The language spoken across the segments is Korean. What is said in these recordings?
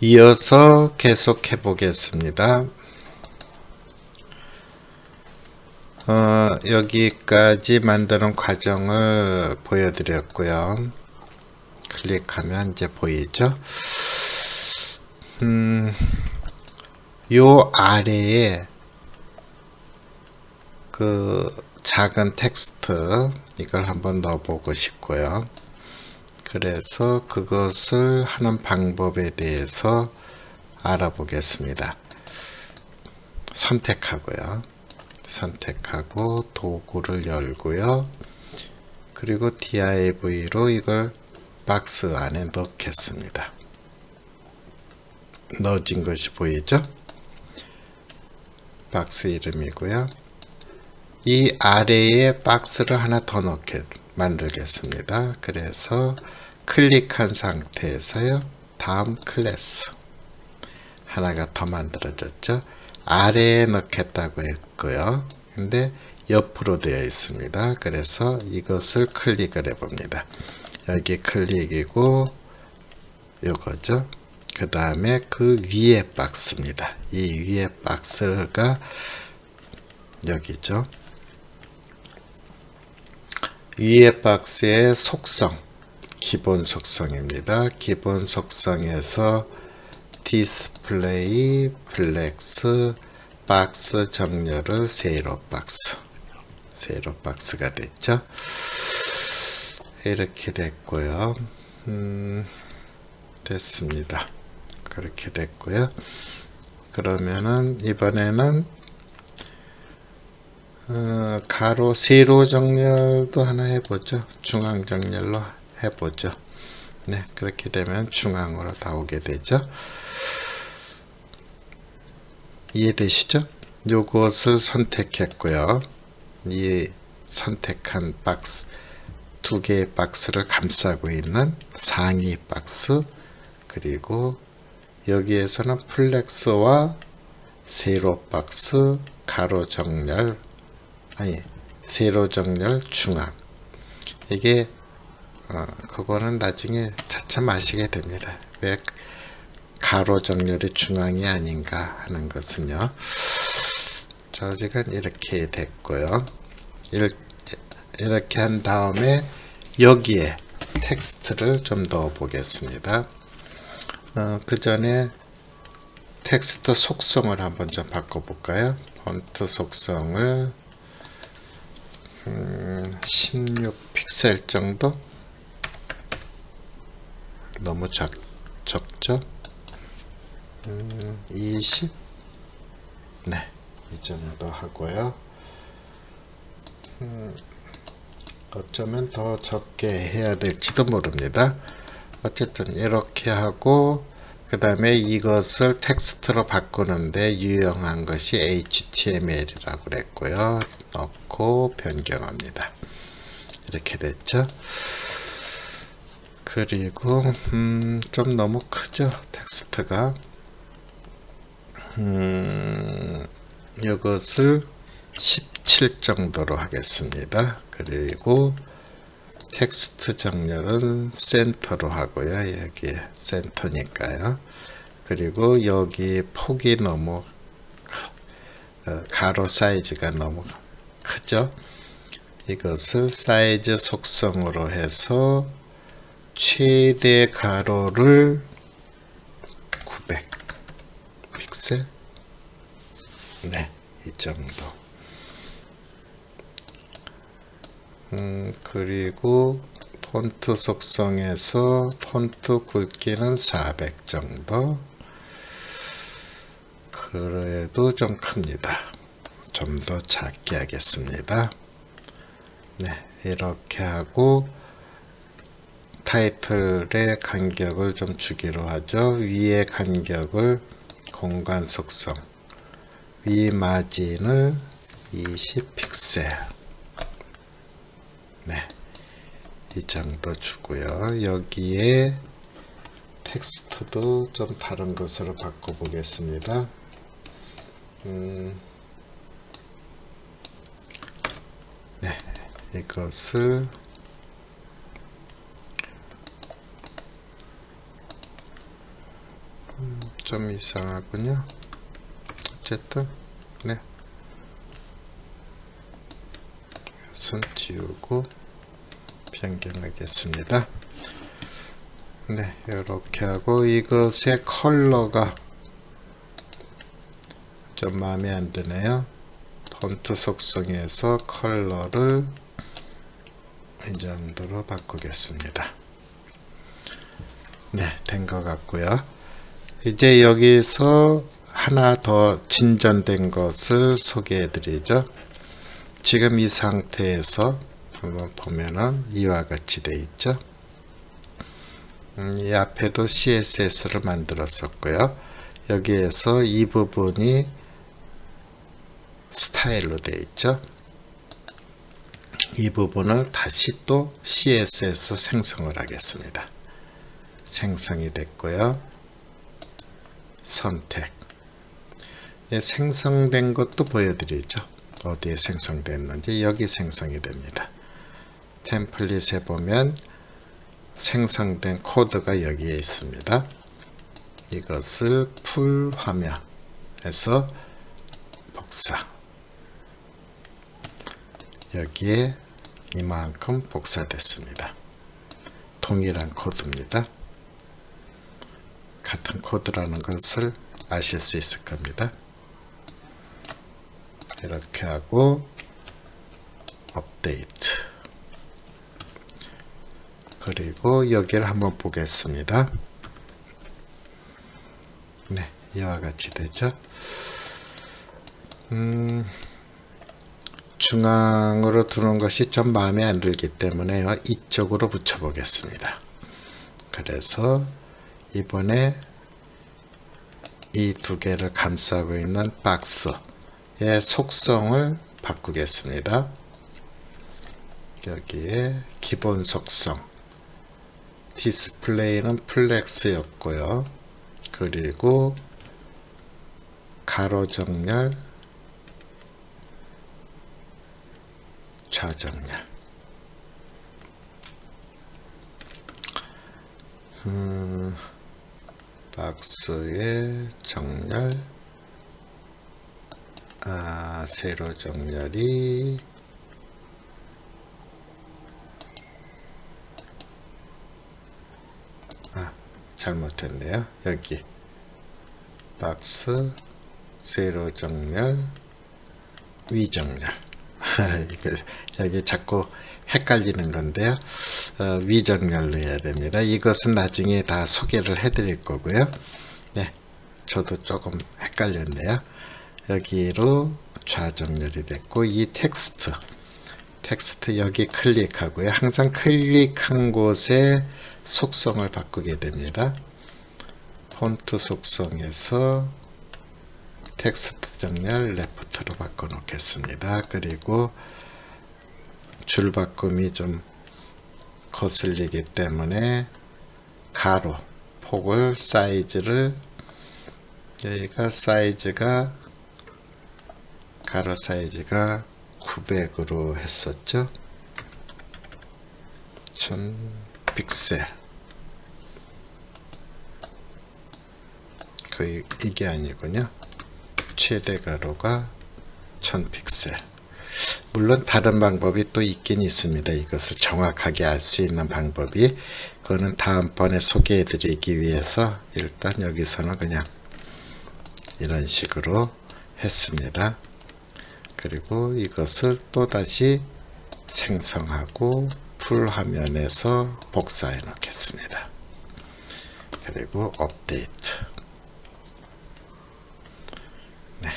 이어서 계속해 보겠습니다. 어, 여기까지 만드는 과정을 보여드렸고요. 클릭하면 이제 보이죠? 음, 요 아래에 그 작은 텍스트 이걸 한번 넣어보고 싶고요. 그래서 그것을 하는 방법에 대해서 알아보겠습니다. 선택하고요. 선택하고 도구를 열고요. 그리고 div로 이걸 박스 안에 넣겠습니다. 넣어진 것이 보이죠? 박스 이름이고요. 이 아래에 박스를 하나 더 넣게 만들겠습니다. 그래서 클릭한 상태에서요. 다음 클래스 하나가 더 만들어졌죠. 아래에 넣겠다고 했고요. 근데 옆으로 되어 있습니다. 그래서 이것을 클릭을 해봅니다. 여기 클릭이고 요거죠. 그 다음에 그 위에 박스입니다. 이 위에 박스가 여기죠. 위에 박스의 속성, 기본 속성입니다. 기본 속성에서 디스플레이, 플렉스, 박스 정렬을 세로 박스, 세로 박스가 됐죠. 이렇게 됐고요. 음, 됐습니다. 그렇게 됐고요. 그러면은 이번에는 어, 가로 세로 정렬도 하나 해보죠. 중앙 정렬로 해보죠. 네, 그렇게 되면 중앙으로 다 오게 되죠. 이해되시죠? 요것을 선택했고요. 이 선택한 박스 두 개의 박스를 감싸고 있는 상위 박스 그리고 여기에서는 플렉스와 세로 박스 가로 정렬 아니 세로 정렬 중앙 이게 어, 그거는 나중에 차츰 아시게 됩니다. 왜 가로 정렬이 중앙이 아닌가 하는 것은요. 자, 어쨌든 이렇게 됐고요. 이렇게 한 다음에 여기에 텍스트를 좀 넣어 보겠습니다. 어, 그 전에 텍스트 속성을 한번 좀 바꿔볼까요? 폰트 속성을 음, 16픽셀 정도? 너무 작, 적죠? 음, 20? 네, 이 정도 하고요. 음, 어쩌면 더 적게 해야 될지도 모릅니다. 어쨌든 이렇게 하고 그 다음에 이것을 텍스트로 바꾸는데 유용한 것이 HTML이라고 그랬고요. 넣고 변경합니다. 이렇게 됐죠. 그리고 음, 좀 너무 크죠. 텍스트가 음, 이것을 17 정도로 하겠습니다. 그리고 텍스트 정렬은 센터로 하고요. 여기 센터니까요. 그리고 여기 폭이 너무 어, 가로 사이즈가 너무 크죠. 이것을 사이즈 속성으로 해서 최대 가로를 900 픽셀? 네, 이 정도. 음, 그리고 폰트 속성에서 폰트 굵기는 400 정도. 그래도 좀 큽니다. 좀 더 작게 하겠습니다. 네 이렇게 하고 타이틀의 간격을 좀 주기로 하죠 위의 간격을 공간 속성 위 마진을 20 픽셀 네. 이 정도 주고요. 여기에 텍스트도 좀 다른 것으로 바꿔 보겠습니다. 음, 네. 이것을 좀 이상하군요. 어쨌든 네. 이것은 지우고 변경하겠습니다. 네, 이렇게 하고 이것의 컬러가 좀 마음에 안 드네요. 폰트 속성에서 컬러를 이 정도로 바꾸겠습니다. 네, 된 것 같고요. 이제 여기서 하나 더 진전된 것을 소개해 드리죠. 지금 이 상태에서 한번 보면은 이와 같이 돼 있죠. 음, 이 앞에도 CSS를 만들었었고요. 여기에서 이 부분이 스타일로 되어 있죠. 이 부분을 다시 또 CSS 생성을 하겠습니다. 생성이 됐고요. 선택. 예, 생성된 것도 보여드리죠. 어디에 생성됐는지 여기 생성이 됩니다. 템플릿에 보면 생성된 코드가 여기에 있습니다. 이것을 풀 화면에서 복사 여기에 이만큼 복사됐습니다. 동일한 코드입니다. 같은 코드라는 것을 아실 수 있을 겁니다. 이렇게 하고 업데이트 그리고 여기를 한번 보겠습니다. 네, 이와 같이 되죠. 음, 중앙으로 두는 것이 좀 마음에 안 들기 때문에 이쪽으로 붙여 보겠습니다. 그래서 이번에 이 두 개를 감싸고 있는 박스의 속성을 바꾸겠습니다. 여기에 기본 속성 디스플레이는 플렉스였고요. 그리고 가로 정렬 좌정렬 음, 박스의 정렬. 아, 세로 정렬이. 아, 잘못했네요. 여기. 박스 세로 정렬 위정렬 여기 자꾸 헷갈리는 건데요. 어, 위정렬로 해야 됩니다. 이것은 나중에 다 소개를 해드릴 거고요. 네, 저도 조금 헷갈렸네요. 여기로 좌정렬이 됐고 이 텍스트 텍스트 여기 클릭하고요. 항상 클릭한 곳에 속성을 바꾸게 됩니다. 폰트 속성에서 텍스트 정렬 레프트로 바꿔 놓겠습니다. 그리고 줄 바꿈이 좀 거슬리기 때문에 가로 폭을 사이즈를 여기가 사이즈가 가로 사이즈가 900으로 했었죠. 1000 픽셀 그 이게 아니군요. 최대 가로가 1000 픽셀. 물론 다른 방법이 또 있긴 있습니다. 이것을 정확하게 알 수 있는 방법이 그거는 다음번에 소개해 드리기 위해서 일단 여기서는 그냥 이런 식으로 했습니다. 그리고 이것을 또 다시 생성하고 풀 화면에서 복사해 놓겠습니다. 그리고 업데이트 네,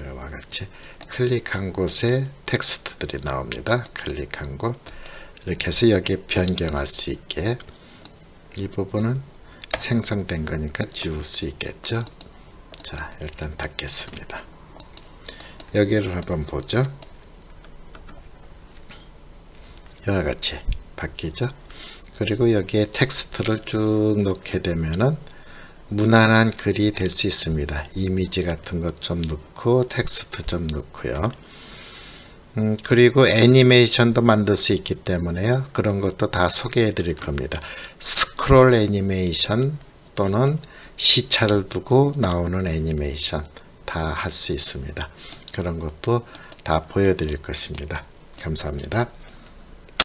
이와 같이 클릭한 곳에 텍스트들이 나옵니다. 클릭한 곳 이렇게 해서 여기에 변경할 수 있게 이 부분은 생성된 거니까 지울 수 있겠죠. 자, 일단 닫겠습니다. 여기를 한번 보죠. 이와 같이 바뀌죠. 그리고 여기에 텍스트를 쭉 넣게 되면은 무난한 글이 될 수 있습니다. 이미지 같은 것 좀 넣고 텍스트 좀 넣고요. 음, 그리고 애니메이션도 만들 수 있기 때문에요. 그런 것도 다 소개해 드릴 겁니다. 스크롤 애니메이션 또는 시차를 두고 나오는 애니메이션 다 할 수 있습니다. 그런 것도 다 보여드릴 것입니다. 감사합니다.